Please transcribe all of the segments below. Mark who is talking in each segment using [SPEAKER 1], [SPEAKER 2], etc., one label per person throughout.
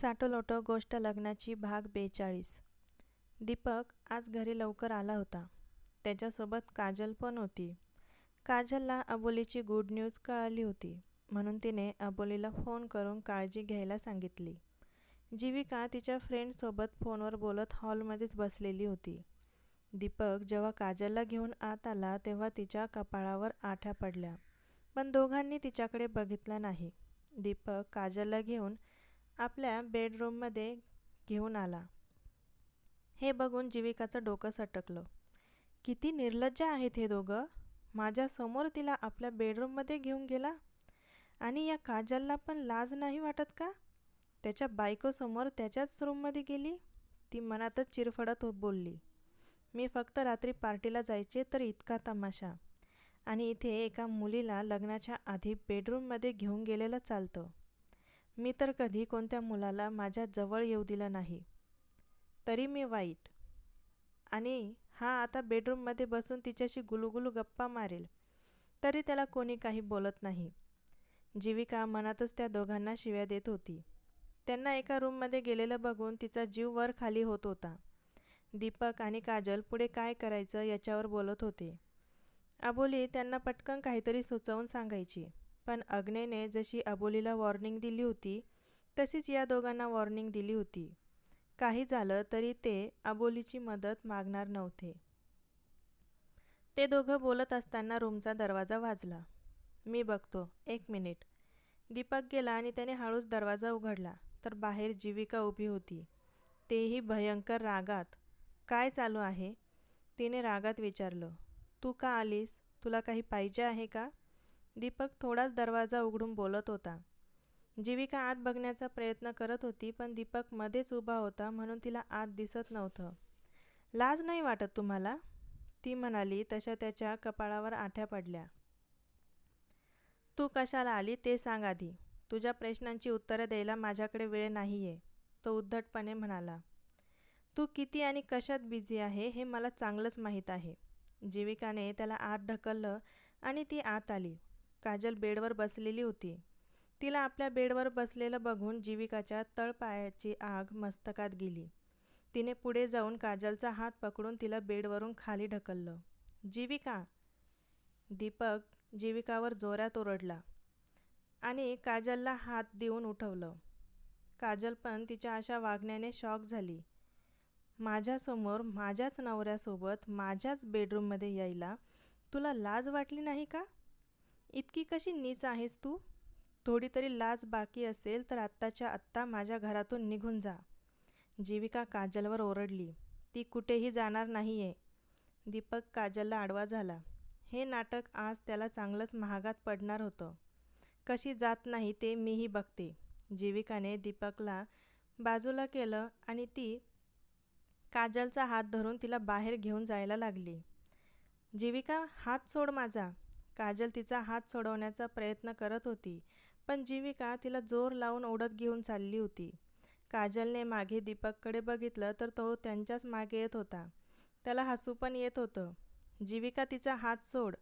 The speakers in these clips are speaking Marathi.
[SPEAKER 1] साटोलोटो गोष्ट लग्नाची भाग बेचाळीस. दीपक आज घरी लवकर आला होता. त्याच्यासोबत काजल पण होती. काजलला अबोलीची गुड न्यूज कळाली होती म्हणून तिने अबोलीला फोन करून काळजी घ्यायला सांगितली. जीविका तिच्या फ्रेंडसोबत फोनवर बोलत हॉलमध्येच बसलेली होती. दीपक जेव्हा काजलला घेऊन आत आला तेव्हा तिच्या कपाळावर आठ्या पडल्या. पण दोघांनी तिच्याकडे बघितला नाही. दीपक काजलला घेऊन आपल्या बेडरूममध्ये घेऊन आला. हे बघून जीविकाचं डोकं सटकलं. किती निर्लज्ज आहेत हे दोघं. माझ्यासमोर तिला आपल्या बेडरूममध्ये घेऊन गेला? आणि या काजलला पण लाज नाही वाटत का? त्याच्या बायकोसमोर त्याच्याच रूममध्ये गेली? ती मनातच चिरफडत होत बोलली. मी फक्त रात्री पार्टीला जायचे तर इतका तमाशा. आणि इथे एका मुलीला लग्नाच्या आधी बेडरूममध्ये घेऊन गेलेलं चालतं. मी तर कधी कोणत्या मुलाला माझ्या जवळ येऊ दिलं नाही. तरी मी वाईट. आणि हा आता बेडरूममध्ये बसून तिच्याशी गुलुगुलू गप्पा मारेल. तरी त्याला कोणी काही बोलत नाही. जीविका मनातच त्या दोघांना शिव्या देत होती. त्यांना एका रूममध्ये गेलेलं बघून तिचा जीव वर खाली होत होता. दीपक आणि काजल पुढे काय करायचं याच्यावर बोलत होते. अबोली त्यांना पटकन काहीतरी सुचवून सांगायची. पण अग्नेने जशी अबोलीला वॉर्निंग दिली होती तशीच या दोघांना वॉर्निंग दिली होती. काही झालं तरी ते अबोलीची मदत मागणार नव्हते. ते दोघं बोलत असताना रूमचा दरवाजा वाजला. मी बघतो एक मिनिट. दीपक गेला आणि त्याने हळूच दरवाजा उघडला तर बाहेर जीविका उभी होती. तेही भयंकर रागात. काय चालू आहे? तिने रागात विचारलं. तू का आलीस? तुला काही पाहिजे आहे का? दीपक थोडाच दरवाजा उघडून बोलत होता. जीविका आत बघण्याचा प्रयत्न करत होती पण दीपक मध्येच उभा होता म्हणून तिला आत दिसत नव्हतं. लाज नाही वाटत तुम्हाला? ती म्हणाली तशा त्याच्या कपाळावर आठ्या पडल्या. तू कशाला आली ते सांग आधी. तुझ्या प्रश्नांची उत्तरं द्यायला माझ्याकडे वेळ नाही आहे तो उद्धटपणे म्हणाला. तू किती आणि कशात बिझी आहे हे मला चांगलंच माहीत आहे. जीविकाने त्याला आत ढकललं आणि ती आत आली. काजल बेडवर बसलेली होती. तिला आपल्या बेडवर बसलेलं बघून जीविकाच्या तळपायाची आग मस्तकात गेली. तिने पुढे जाऊन काजलचा हात पकडून तिला बेडवरून खाली ढकललं. जीविका! दीपक जीविकावर जोरात ओरडला आणि काजलला हात देऊन उठवलं. काजल पण तिच्या अशा वागण्याने शॉक झाली. माझ्यासमोर माझ्याच नवऱ्यासोबत माझ्याच बेडरूममध्ये यायला तुला लाज वाटली नाही का? इतकी कशी नीच आहेस तू? थोडी तरी लाज बाकी असेल तर आत्ताच्या आत्ता माझ्या घरातून निघून जा. जीविका काजलवर ओरडली. ती कुठेही जाणार नाही आहे दीपक काजलला आडवा झाला. हे नाटक आज त्याला चांगलंच महागात पडणार होतं. कशी जात नाही ते मीही बघते. जीविकाने दीपकला बाजूला केलं आणि ती काजलचा हात धरून तिला बाहेर घेऊन जायला लागली. जीविका हात सोड माझा. काजल तिचा हात सोडवण्याचा प्रयत्न करत होती पण जीविका तिला जोर लावून ओढत घेऊन चालली होती. काजलने मागे दीपककडे बघितलं तर तो त्यांच्याच मागे येत होता. त्याला हसू पण येत होतं. जीविका तिचा हात सोड.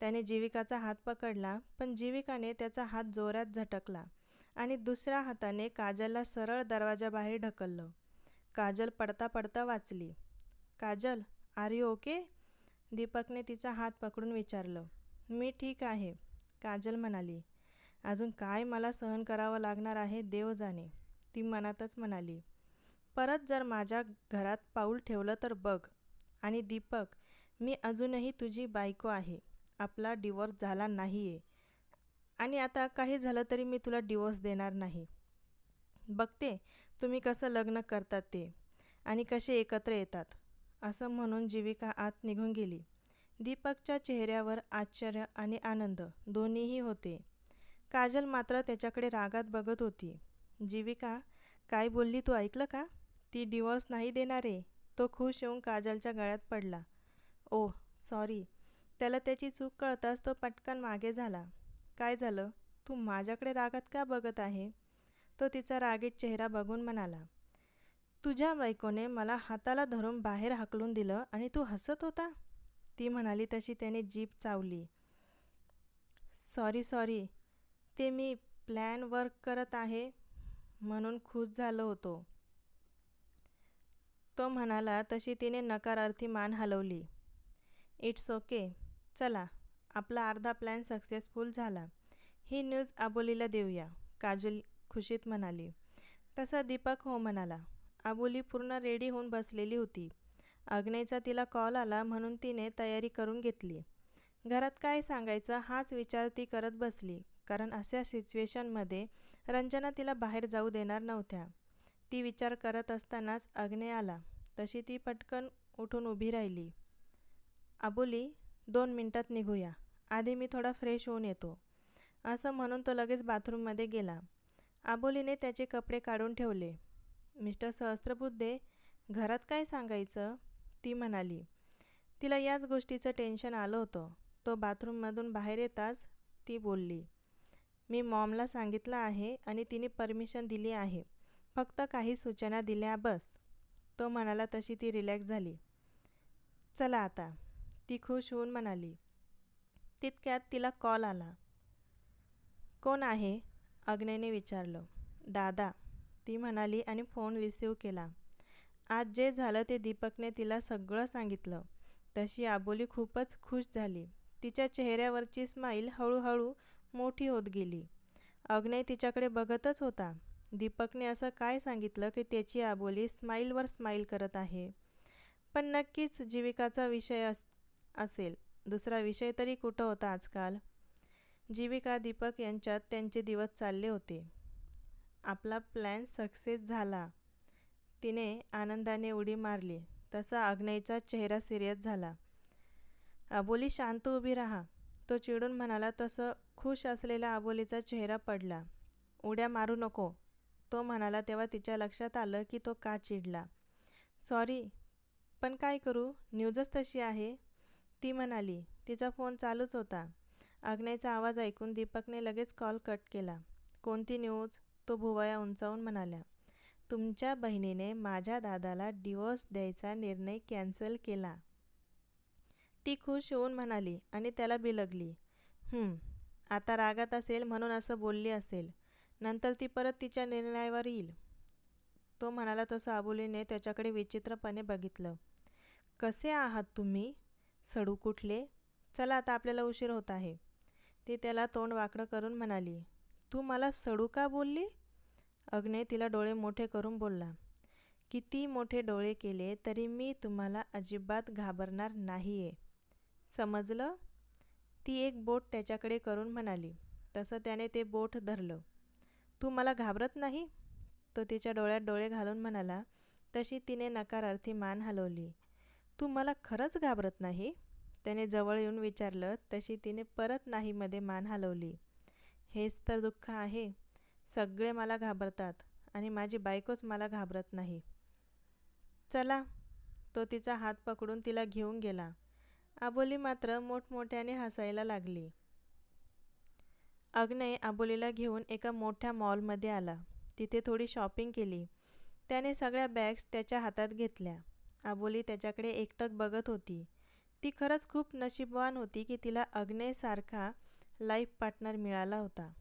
[SPEAKER 1] त्याने जीविकाचा हात पकडला पण जीविकाने त्याचा हात जोरात झटकला आणि दुसऱ्या हाताने काजलला सरळ दरवाजाबाहेर ढकललं. काजल पडता पडता वाचली. Kajal are you okay? दीपकने तिचा हात पकडून विचारलं. मी ठीक आहे काजल म्हणाली. अजून काय मला सहन करावं लागणार आहे देव जाणे ती मनातच म्हणाली. परत जर माझ्या घरात पाऊल ठेवलं तर बघ. आणि दीपक मी अजूनही तुझी बायको आहे आपला डिवोर्स झाला नाही आहे आणि आता काही झालं तरी मी तुला डिवोर्स देणार नाही. बघते तुम्ही कसं लग्न करतात ते आणि कसे एकत्र येतात असं म्हणून जीविका आत निघून गेली. दीपकच्या चेहऱ्यावर आश्चर्य आणि आनंद. दोन्हीही होते. काजल मात्र त्याच्याकडे रागात बघत होती. जीविका काय बोलली तू? ऐकलं का? ती डिवोर्स नाही देणारे. तो खुश येऊन काजलच्या गळ्यात पडला. Oh sorry. त्याला त्याची चूक कळताच तो पटकन मागे झाला. काय झालं? तू माझ्याकडे रागात का बघत आहे? तो तिचा रागीट चेहरा बघून म्हणाला. तुझ्या बायकोने मला हाताला धरून बाहेर हाकलून दिलं आणि तू हसत होता? ती म्हणाली तशी त्याने जीप चावली. सॉरी सॉरी ते मी प्लॅन वर्क करत आहे म्हणून खुश झालो होतो. तो म्हणाला तशी तिने नकारार्थी मान हलवली. इट्स ओके चला आपला अर्धा प्लॅन सक्सेसफुल झाला. ही न्यूज आबोलीला देऊया काजल खुशीत म्हणाली. तसा दीपक हो म्हणाला. आबोली पूर्ण रेडी होऊन बसलेली होती. अग्नेचा तिला कॉल आला म्हणून तिने तयारी करून घेतली. घरात काय सांगायचं हाच विचार ती करत बसली कारण अशा सिच्युएशनमध्ये रंजना तिला बाहेर जाऊ देणार नव्हत्या. ती विचार करत असतानाच अग्ने आला. तशी ती पटकन उठून उभी राहिली. आबोली दोन मिनटात निघूया. आधी मी थोडा फ्रेश होऊन येतो. असं म्हणून तो लगेच बाथरूममध्ये गेला. आबोलीने त्याचे कपडे काढून ठेवले. मिस्टर सहस्त्रबुद्धे घरात काय सांगायचं? ती म्हणाली तिला याच गोष्टीचं टेन्शन आलं होतं. तो बाथरूममधून बाहेर येताच ती बोलली मी मॉमला सांगितलं आहे आणि तिने परमिशन दिली आहे. फक्त काही सूचना दिल्या बस. तो म्हणाला तशी ती रिलॅक्स झाली. चला आता. ती खुश होऊन म्हणाली. तितक्यात तिला कॉल आला. कोण आहे? अग्नेने विचारलं. दादा. ती म्हणाली आणि फोन रिसीव केला. आज जे झालं ते दीपकने तिला सगळं सांगितलं. तशी आबोली खूपच खुश झाली. तिच्या चेहऱ्यावरची स्माईल हळूहळू मोठी होत गेली. अग्नय तिच्याकडे बघतच होता. दीपकने असं काय सांगितलं की त्याची आबोली स्माईलवर स्माईल करत आहे? पण नक्कीच जीविकाचा विषय अस असेल. दुसरा विषय तरी कुठं होता आजकाल? जीविका दीपक यांच्यात त्यांचे दिवस चालले होते. आपला प्लॅन सक्सेस झाला. तिने आनंदाने उडी मारली. तसा अग्नयचा चेहरा सिरियस झाला. अबोली शांत उभी राहा तो चिडून म्हणाला तसं खुश असलेला अबोलीचा चेहरा पडला. उड्या मारू नको तो म्हणाला तेव्हा तिच्या लक्षात आलं की तो का चिडला. सॉरी पण काय करू? न्यूजच तशी आहे ती म्हणाली. तिचा फोन चालूच होता. आग्नेयचा आवाज ऐकून दीपकने लगेच कॉल कट केला. कोणती न्यूज तो भुवया उंचावून म्हणाल्या. तुमच्या बहिणीने माझ्या दादाला डिवोर्स द्यायचा निर्णय कॅन्सल केला. ती खुश होऊन म्हणाली आणि त्याला बिलगली. आता रागात असेल म्हणून असं बोलली असेल. नंतर ती परत तिच्या निर्णयावर येईल. तो म्हणाला तसं आबोलीने त्याच्याकडे विचित्रपणे बघितलं. कसे आहात तुम्ही? सडू कुठले? चला आता आपल्याला उशीर होत आहे. ती त्याला तोंड वाकडं करून म्हणाली. तू मला सडू का बोलली? अग्ने तिला डोळे मोठे करून बोलला किती मोठे डोळे केले तरी मी तुम्हाला अजिबात घाबरणार नाही आहे समजलं? ती एक बोट त्याच्याकडे करून म्हणाली. तसं त्याने ते बोट धरलं. तू मला घाबरत नाही? तो तिच्या डोळ्यात डोळे घालून म्हणाला. तशी तिने नकारार्थी मान हलवली. तू मला खरंच घाबरत नाही? त्याने जवळ येऊन विचारलं. तशी तिने परत नाहीमध्ये मान हलवली. हेच तर दुःख आहे. सगळे मला घाबरतात आणि माझी बायकोच मला घाबरत नाही. चला तो तिचा हात पकडून तिला घेऊन गेला. आबोली मात्र मोठमोठ्याने हसायला लागली. अग्नय आबोलीला घेऊन एका मोठ्या मॉलमध्ये आला. तिथे थोडी शॉपिंग केली. त्याने सगळ्या बॅग्स त्याच्या हातात घेतल्या. आबोली त्याच्याकडे एकटक बघत होती. ती खरंच खूप नशीबवान होती की तिला अग्नेसारखा लाईफ पार्टनर मिळाला होता.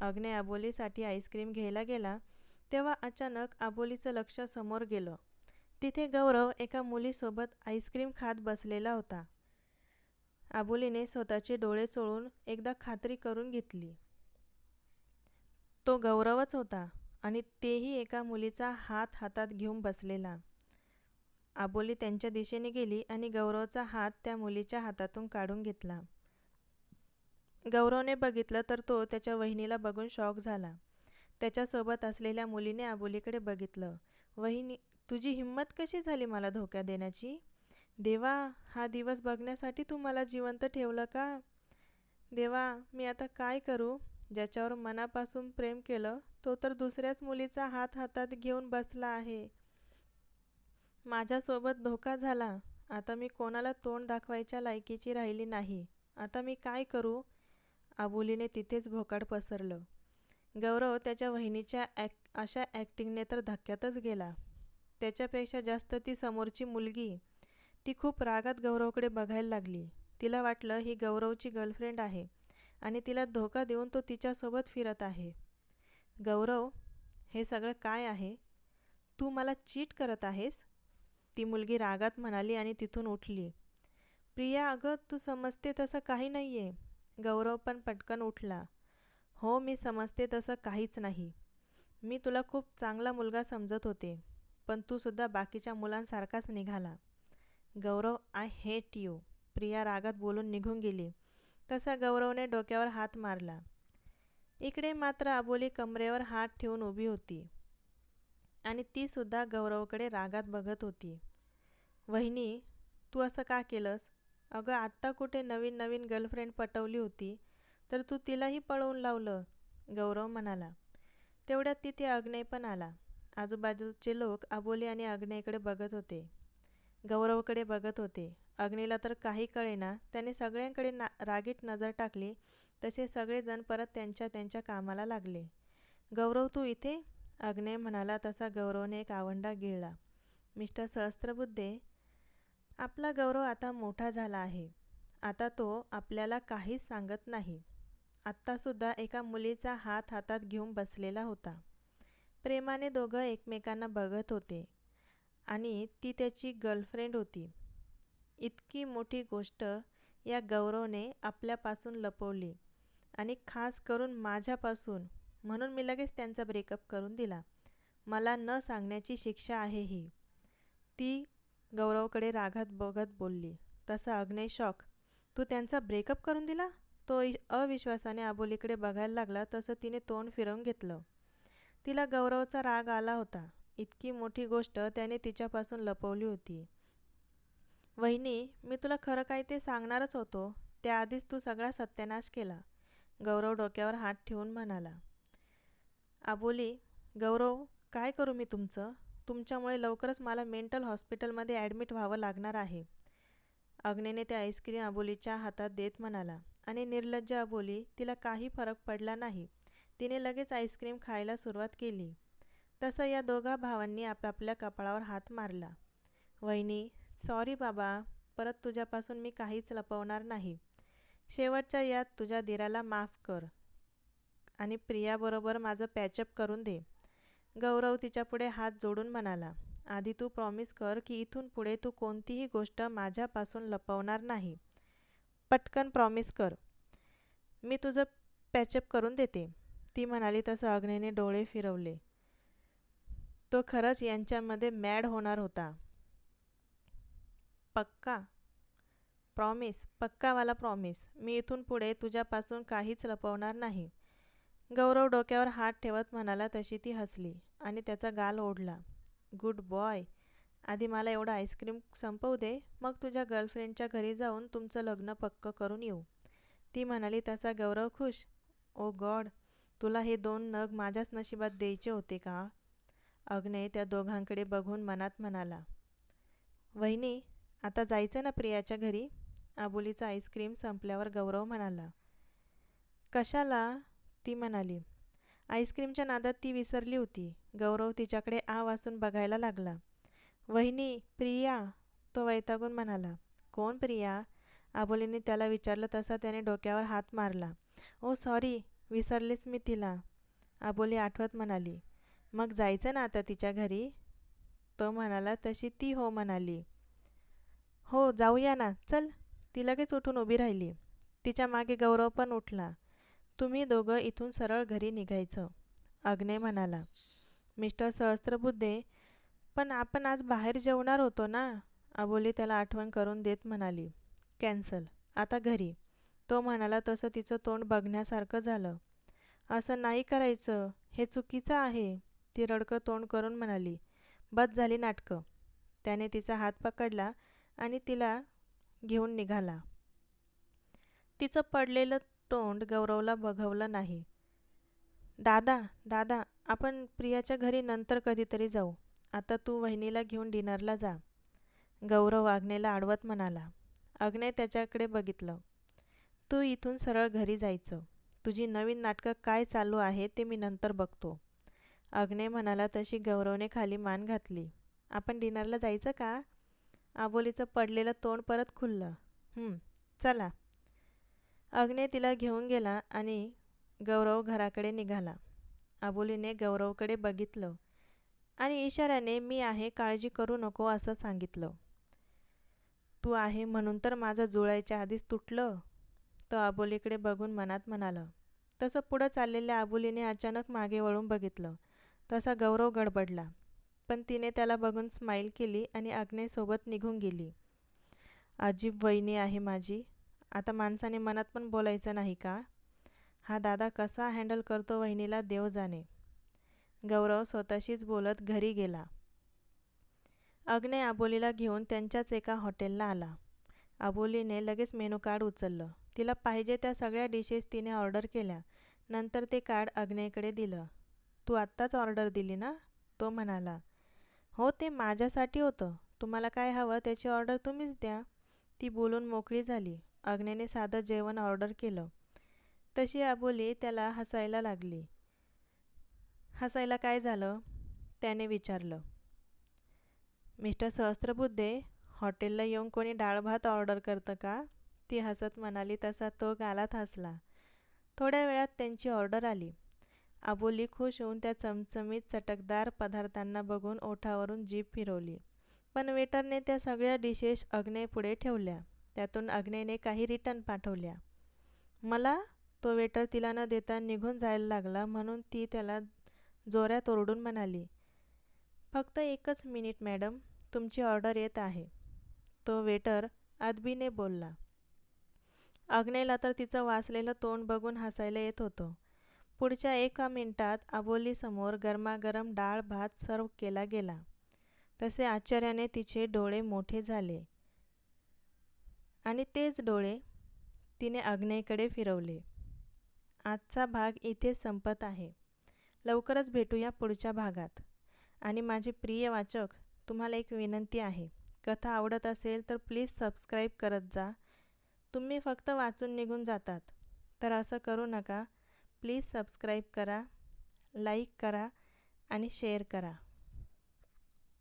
[SPEAKER 1] अग्ने आबोलीसाठी आईस्क्रीम घ्यायला गेला तेव्हा अचानक आबोलीचं लक्ष समोर गेलं. तिथे गौरव एका मुलीसोबत आईस्क्रीम खात बसलेला होता. आबोलीने स्वतःचे डोळे चोळून एकदा खात्री करून घेतली. तो गौरवच होता आणि तेही एका मुलीचा हात हातात घेऊन बसलेला. आबोली त्यांच्या दिशेने गेली आणि गौरवचा हात त्या मुलीच्या हातातून काढून घेतला. गौरवने बघितलं तर तो त्याच्या वहिनीला बघून शॉक झाला. त्याच्यासोबत असलेल्या मुलीने आबोलीकडे बघितलं. वहिनी तुझी हिंमत कशी झाली मला धोका देण्याची? देवा हा दिवस बघण्यासाठी तू मला जिवंत ठेवलं का? देवा मी आता काय करू? ज्याच्यावर मनापासून प्रेम केलं तो तर दुसऱ्याच मुलीचा हात हातात घेऊन बसला आहे. माझ्यासोबत धोका झाला. आता मी कोणाला तोंड दाखवायच्या लायकीची राहिली नाही. आता मी काय करू? आबोलीने तिथेच भोकाड पसरलं. गौरव त्याच्या वहिनीच्या ॲक अशा ॲक्टिंगने तर धक्क्यातच गेला. त्याच्यापेक्षा जास्त ती समोरची मुलगी. ती खूप रागात गौरवकडे बघायला लागली. तिला वाटलं ही गौरवची गर्लफ्रेंड आहे आणि तिला धोका देऊन तो तिच्यासोबत फिरत आहे. गौरव हे सगळं काय आहे? तू मला चीट करत आहेस? ती मुलगी रागात म्हणाली आणि तिथून उठली. प्रिया अगं तू समजते तसं काही नाही आहे गौरव पण पटकन उठला. हो मी समजते तसं काहीच नाही. मी तुला खूप चांगला मुलगा समजत होते पण तू सुद्धा बाकीच्या मुलांसारखाच निघाला. Gaurav I hate you. Priya रागात बोलून निघून गेली. तसा गौरवने डोक्यावर हात मारला. इकडे मात्र आबोली कमरेवर हात ठेवून उभी होती आणि तीसुद्धा गौरवकडे रागात बघत होती. वहिनी तू असं का केलंस? अगं आत्ता कुठे नवीन नवीन गर्लफ्रेंड पटवली होती तर तू तिलाही पळवून लावलं गौरव म्हणाला. तेवढ्यात तिथे अग्नेय पण आला. आजूबाजूचे लोक आबोली आणि अग्नेयकडे बघत होते. गौरवकडे बघत होते. अग्नीला तर काही कळेना त्याने सगळ्यांकडे ना रागीट नजर टाकली तसे सगळेजण परत त्यांच्या त्यांच्या कामाला लागले. गौरव तू इथे? अग्नेय म्हणाला तसा गौरवने एक आवंडा गिळला. मिस्टर सहस्त्रबुद्धे आपला गौरव आता मोठा झाला आहे. आता तो आपल्याला काहीच सांगत नाही. आत्तासुद्धा एका मुलीचा हात हातात घेऊन बसलेला होता. प्रेमाने दोघं एकमेकांना बघत होते. आणि ती त्याची गर्लफ्रेंड होती. इतकी मोठी गोष्ट या गौरवने आपल्यापासून लपवली. आणि खास करून माझ्यापासून म्हणून मी लगेच त्यांचा ब्रेकअप करून दिला. मला न सांगण्याची शिक्षा आहे ही. ती गौरवकडे रागात बघत बोलली तसा अग्नेय शॉक. तू त्यांचा ब्रेकअप करून दिला? तो अविश्वासाने आबोलीकडे बघायला लागला तसं तिने तोंड फिरवून घेतलं. तिला गौरवचा राग आला होता. इतकी मोठी गोष्ट त्याने तिच्यापासून लपवली होती. वहिनी मी तुला खरं काय ते सांगणारच होतो. त्याआधीच तू सगळा सत्यानाश केला. गौरव डोक्यावर हात ठेवून म्हणाला. आबोली गौरव काय करू मी तुमचं? तुमच्यामुळे लवकरच मला मेंटल हॉस्पिटलमध्ये ॲडमिट व्हावं लागणार आहे. अग्नेने ते आईस्क्रीम अबोलीच्या हातात देत म्हणाला. आणि निर्लज्ज अबोली तिला काही फरक पडला नाही. तिने लगेच आईस्क्रीम खायला सुरुवात केली. तसं या दोघा भावांनी आपापल्या कपाळावर हात मारला. वहिनी सॉरी बाबा परत तुझ्यापासून मी काहीच लपवणार नाही. शेवटच्या यात तुझ्या दिराला माफ कर आणि प्रियाबरोबर माझं पॅचअप करून दे. गौरव तिच्यापुढे हात जोडून म्हणाला आधी तू प्रॉमिस कर की इथून पुढे तू कोणतीही गोष्ट माझ्यापासून लपवणार नाही. पटकन प्रॉमिस कर. मी तुझं पॅचअप करून देते. ती म्हणाली तसं अग्नेने डोळे फिरवले. तो खरंच यांच्यामध्ये मॅड होणार होता. पक्का? प्रॉमिस पक्कावाला प्रॉमिस मी इथून पुढे तुझ्यापासून काहीच लपवणार नाही. गौरव डोक्यावर हात ठेवत म्हणाला तशी ती हसली आणि त्याचा गाल ओढला. Good boy. आधी मला एवढं आईस्क्रीम संपवू दे. मग तुझ्या गर्लफ्रेंडच्या घरी जाऊन तुमचं लग्न पक्क करून येऊ. ती म्हणाली तसा गौरव खुश? Oh God. तुला हे दोन नग माझ्याच नशिबात द्यायचे होते का? अग्नय त्या दोघांकडे बघून मनात म्हणाला वहिनी आता जायचं ना प्रियाच्या घरी? आबोलीचा आईस्क्रीम संपल्यावर गौरव म्हणाला कशाला? ती म्हणाली आईस्क्रीमच्या नादात ती विसरली होती. गौरव तिच्याकडे आ वासून बघायला लागला. वहिनी प्रिया तो वैतागून म्हणाला. कोण प्रिया आबोलीने त्याला विचारलं तसा त्याने डोक्यावर हात मारला. ओ सॉरी विसरलेच मी तिला आबोली आठवत म्हणाली. मग जायचं ना आता तिच्या घरी तो म्हणाला तशी ती हो म्हणाली. हो जाऊया ना. चल. ती लगेच उठून उभी राहिली. तिच्यामागे गौरव पण उठला. तुम्ही दोघं इथून सरळ घरी निघायचं. अग्ने म्हणाला मिस्टर सहस्त्रबुद्धे पण आपण आज बाहेर जेवणार होतो ना? अबोली त्याला आठवण करून देत म्हणाली कॅन्सल आता घरी. तो म्हणाला तसं तिचं तोंड बघण्यासारखं झालं. असं नाही करायचं हे चुकीचं आहे ती रडकं तोंड करून म्हणाली बस झाली नाटकं. त्याने तिचा हात पकडला आणि तिला घेऊन निघाला. तिचं पडलेलं तोंड गौरवला बघवलं नाही. दादा दादा आपण प्रियाच्या घरी नंतर कधीतरी जाऊ. आता तू वहिनीला घेऊन डिनरला जा. गौरव आग्नेला आडवत म्हणाला. अग्ने त्याच्याकडे बघितलं. तू इथून सरळ घरी जायचं. तुझी नवीन नाटकं काय चालू आहे ते मी नंतर बघतो. अग्ने म्हणाला तशी गौरवने खाली मान घातली. आपण डिनरला जायचं का? आबोलीचं पडलेलं तोंड परत खुललं. चला. अग्ने तिला घेऊन गेला आणि गौरव घराकडे निघाला. आबोलीने गौरवकडे बघितलं आणि इशाऱ्याने मी आहे काळजी करू नको असं सांगितलं. तू आहे म्हणून तर माझं जुळायच्या आधीच तुटलं तो आबोलीकडे बघून मनात म्हणालं. तसं पुढं चाललेल्या आबोलीने अचानक मागे वळून बघितलं. तसा गौरव गडबडला. पण तिने त्याला बघून स्माईल केली आणि अग्नेसोबत निघून गेली. अजीब वहिनी आहे माझी. आता माणसाने मनात पण बोलायचं नाही का? हा दादा कसा हँडल करतो वहिनीला देव जाणे. गौरव स्वतःशीच बोलत घरी गेला. अग्ने आबोलीला घेऊन त्यांच्याच एका हॉटेलला आला. आबोलीने लगेच मेनू कार्ड उचललं. तिला पाहिजे त्या सगळ्या डिशेस तिने ऑर्डर केल्या. नंतर ते कार्ड अग्नेकडे दिलं. तू आत्ताच ऑर्डर दिली ना? तो म्हणाला. हो ते माझ्यासाठी होतं. तुम्हाला काय हवं त्याची ऑर्डर तुम्हीच द्या. ती बोलून मोकळी झाली. अग्नेने साधं जेवण ऑर्डर केलं. तशी अबोली त्याला हसायला लागली. हसायला काय झालं? त्याने विचारलं. मिस्टर सहस्त्रबुद्धे हॉटेलला येऊन कोणी डाळ भात ऑर्डर करतं का? ती हसत म्हणाली तसा तो गालात हसला. थोड्या वेळात त्यांची ऑर्डर आली. आबोली खुश होऊन त्या चमचमीत चटकदार पदार्थांना बघून ओठावरून जीभ फिरवली. पण वेटरने त्या सगळ्या डिशेस अग्नेपुढे ठेवल्या. त्यातून अग्नेने काही रिटर्न पाठवल्या. मला तो वेटर तिला न देता निघून जायला लागला म्हणून ती त्याला जोऱ्यात ओरडून म्हणाली फक्त एकच मिनिट मॅडम तुमची ऑर्डर येत आहे. तो वेटर अदबीने बोलला. अग्नेला तर तिचं वाचलेलं तोंड बघून हसायला येत होतं. पुढच्या एका मिनिटात आबोलीसमोर गरमागरम डाळ भात सर्व केला गेला. तसे आश्चर्याने तिचे डोळे मोठे झाले. आणि तेच डोळे तिने अग्नेकडे फिरवले. आजचा भाग इथे संपत आहे. लवकरच भेटूया पुढच्या भागात. आणि माझे प्रिय वाचक तुम्हाला एक विनंती आहे. कथा आवडत असेल तर प्लीज सबस्क्राईब करत जा. तुम्ही फक्त वाचून निघून जातात. तर असं करू नका. प्लीज सबस्क्राईब करा लाईक करा आणि शेअर करा.